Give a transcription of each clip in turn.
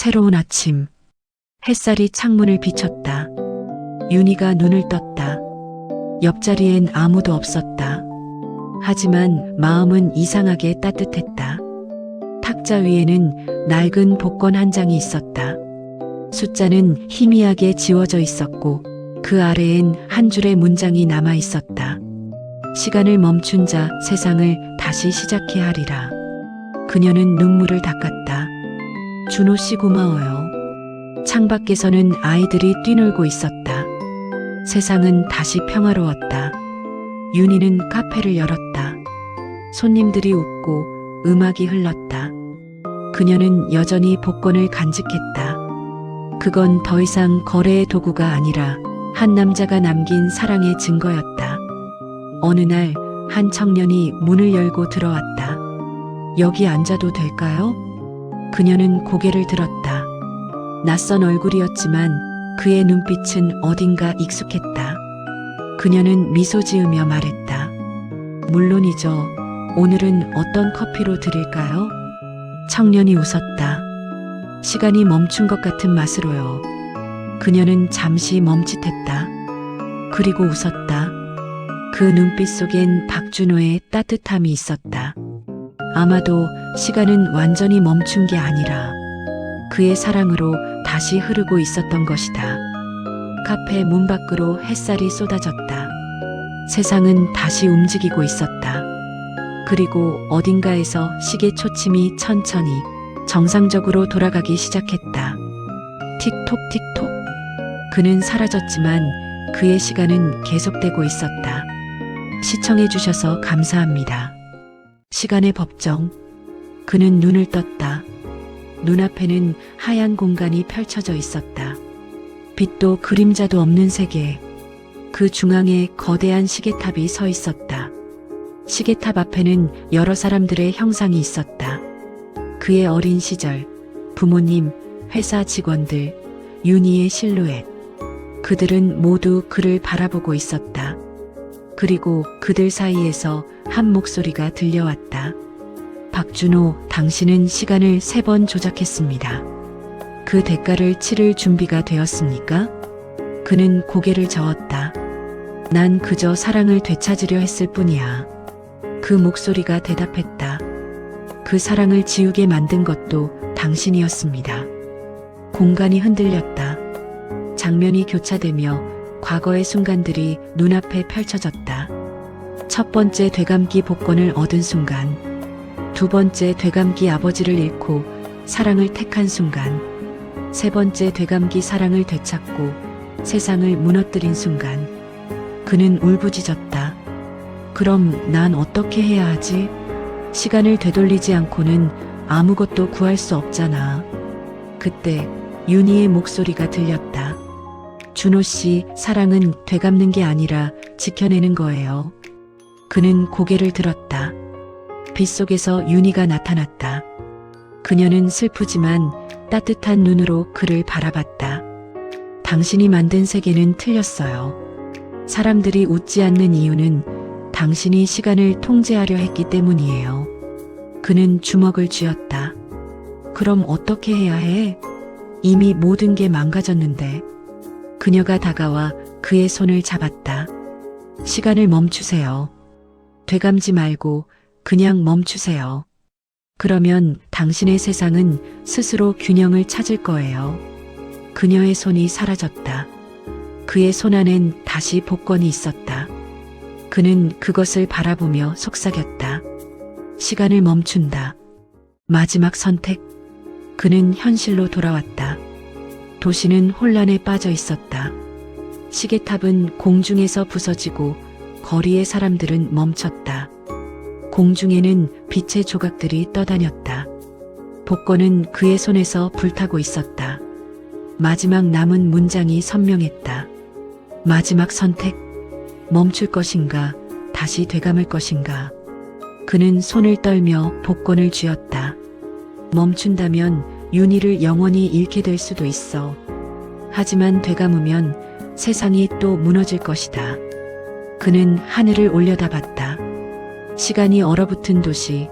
새로운 아침. 햇살이 창문을 비쳤다. 윤희가 눈을 떴다. 옆자리엔 아무도 없었다. 하지만 마음은 이상하게 따뜻했다. 탁자 위에는 낡은 복권 한 장이 있었다. 숫자는 희미하게 지워져 있었고 그 아래엔 한 줄의 문장이 남아 있었다. 시간을 멈춘 자 세상을 다시 시작해 하리라. 그녀는 눈물을 닦았다. 준호 씨 고마워요. 창밖에서는 아이들이 뛰놀고 있었다. 세상은 다시 평화로웠다. 윤희는 카페를 열었다. 손님들이 웃고 음악이 흘렀다. 그녀는 여전히 복권을 간직했다. 그건 더 이상 거래의 도구가 아니라 한 남자가 남긴 사랑의 증거였다. 어느 날 한 청년이 문을 열고 들어왔다. 여기 앉아도 될까요? 그녀는 고개를 들었다. 낯선 얼굴이었지만 그의 눈빛은 어딘가 익숙했다. 그녀는 미소 지으며 말했다. 물론이죠. 오늘은 어떤 커피로 드릴까요? 청년이 웃었다. 시간이 멈춘 것 같은 맛으로요. 그녀는 잠시 멈칫했다. 그리고 웃었다. 그 눈빛 속엔 박준호의 따뜻함이 있었다. 아마도 시간은 완전히 멈춘 게 아니라 그의 사랑으로 다시 흐르고 있었던 것이다. 카페 문 밖으로 햇살이 쏟아졌다. 세상은 다시 움직이고 있었다. 그리고 어딘가에서 시계 초침이 천천히 정상적으로 돌아가기 시작했다. 틱톡 틱톡. 그는 사라졌지만 그의 시간은 계속되고 있었다. 시청해주셔서 감사합니다. 시간의 법정. 그는 눈을 떴다. 눈앞에는 하얀 공간이 펼쳐져 있었다. 빛도 그림자도 없는 세계. 그 중앙에 거대한 시계탑이 서 있었다. 시계탑 앞에는 여러 사람들의 형상이 있었다. 그의 어린 시절, 부모님, 회사 직원들, 윤희의 실루엣. 그들은 모두 그를 바라보고 있었다. 그리고 그들 사이에서 한 목소리가 들려왔다. 박준호, 당신은 시간을 세 번 조작했습니다. 그 대가를 치를 준비가 되었습니까? 그는 고개를 저었다. 난 그저 사랑을 되찾으려 했을 뿐이야. 그 목소리가 대답했다. 그 사랑을 지우게 만든 것도 당신이었습니다. 공간이 흔들렸다. 장면이 교차되며 과거의 순간들이 눈앞에 펼쳐졌다. 첫 번째 되감기 복권을 얻은 순간, 두 번째 되감기 아버지를 잃고 사랑을 택한 순간, 세 번째 되감기 사랑을 되찾고 세상을 무너뜨린 순간, 그는 울부짖었다. 그럼 난 어떻게 해야 하지? 시간을 되돌리지 않고는 아무것도 구할 수 없잖아. 그때 윤희의 목소리가 들렸다. 준호 씨, 사랑은 되갚는 게 아니라 지켜내는 거예요. 그는 고개를 들었다. 빗속에서 윤희가 나타났다. 그녀는 슬프지만 따뜻한 눈으로 그를 바라봤다. 당신이 만든 세계는 틀렸어요. 사람들이 웃지 않는 이유는 당신이 시간을 통제하려 했기 때문이에요. 그는 주먹을 쥐었다. 그럼 어떻게 해야 해? 이미 모든 게 망가졌는데. 그녀가 다가와 그의 손을 잡았다. 시간을 멈추세요. 되감지 말고 그냥 멈추세요. 그러면 당신의 세상은 스스로 균형을 찾을 거예요. 그녀의 손이 사라졌다. 그의 손 안엔 다시 복권이 있었다. 그는 그것을 바라보며 속삭였다. 시간을 멈춘다. 마지막 선택. 그는 현실로 돌아왔다. 도시는 혼란에 빠져 있었다. 시계탑은 공중에서 부서지고 거리의 사람들은 멈췄다. 공중에는 빛의 조각들이 떠다녔다. 복권은 그의 손에서 불타고 있었다. 마지막 남은 문장이 선명했다. 마지막 선택. 멈출 것인가, 다시 되감을 것인가. 그는 손을 떨며 복권을 쥐었다. 멈춘다면 윤희를 영원히 잃게 될 수도 있어. 하지만 되감으면 세상이 또 무너질 것이다. 그는 하늘을 올려다봤다. 시간이 얼어붙은 도시,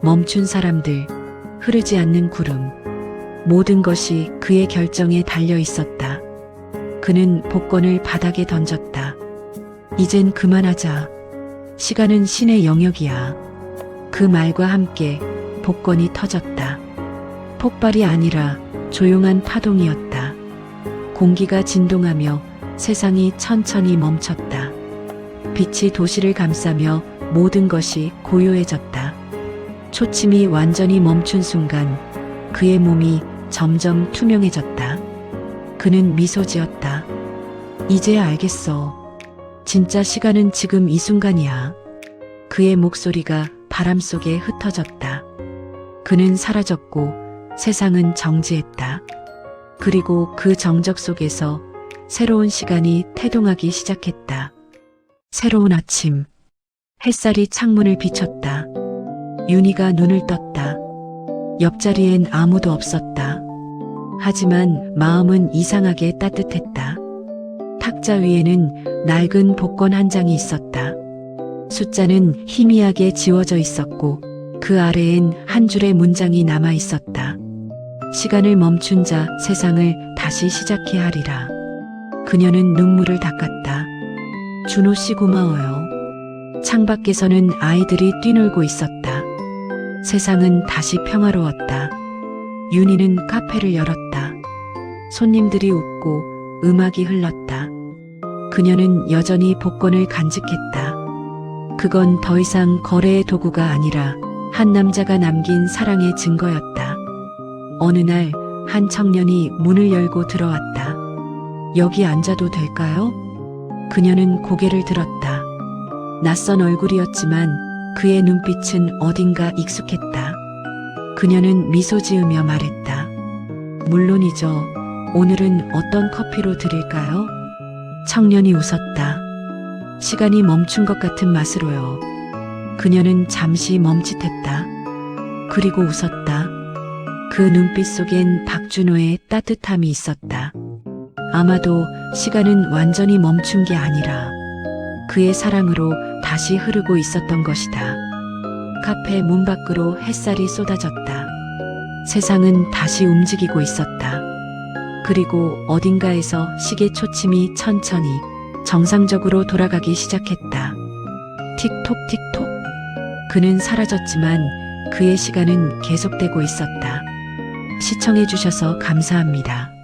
멈춘 사람들, 흐르지 않는 구름. 모든 것이 그의 결정에 달려 있었다. 그는 복권을 바닥에 던졌다. 이젠 그만하자. 시간은 신의 영역이야. 그 말과 함께 복권이 터졌다. 폭발이 아니라 조용한 파동이었다. 공기가 진동하며 세상이 천천히 멈췄다. 빛이 도시를 감싸며 모든 것이 고요해졌다. 초침이 완전히 멈춘 순간 그의 몸이 점점 투명해졌다. 그는 미소 지었다. 이제야 알겠어. 진짜 시간은 지금 이 순간이야. 그의 목소리가 바람 속에 흩어졌다. 그는 사라졌고 세상은 정지했다. 그리고 그 정적 속에서 새로운 시간이 태동하기 시작했다. 새로운 아침. 햇살이 창문을 비쳤다. 윤희가 눈을 떴다. 옆자리엔 아무도 없었다. 하지만 마음은 이상하게 따뜻했다. 탁자 위에는 낡은 복권 한 장이 있었다. 숫자는 희미하게 지워져 있었고 그 아래엔 한 줄의 문장이 남아 있었다. 시간을 멈춘 자 세상을 다시 시작해야 하리라. 그녀는 눈물을 닦았다. 준호 씨 고마워요. 창밖에서는 아이들이 뛰놀고 있었다. 세상은 다시 평화로웠다. 윤희는 카페를 열었다. 손님들이 웃고 음악이 흘렀다. 그녀는 여전히 복권을 간직했다. 그건 더 이상 거래의 도구가 아니라 한 남자가 남긴 사랑의 증거였다. 어느 날 한 청년이 문을 열고 들어왔다. 여기 앉아도 될까요? 그녀는 고개를 들었다. 낯선 얼굴이었지만 그의 눈빛은 어딘가 익숙했다. 그녀는 미소 지으며 말했다. 물론이죠. 오늘은 어떤 커피로 드릴까요? 청년이 웃었다. 시간이 멈춘 것 같은 맛으로요. 그녀는 잠시 멈칫했다. 그리고 웃었다. 그 눈빛 속엔 박준호의 따뜻함이 있었다. 아마도 시간은 완전히 멈춘 게 아니라 그의 사랑으로 다시 흐르고 있었던 것이다. 카페 문 밖으로 햇살이 쏟아졌다. 세상은 다시 움직이고 있었다. 그리고 어딘가에서 시계 초침이 천천히 정상적으로 돌아가기 시작했다. 틱톡 틱톡. 그는 사라졌지만 그의 시간은 계속되고 있었다. 시청해주셔서 감사합니다.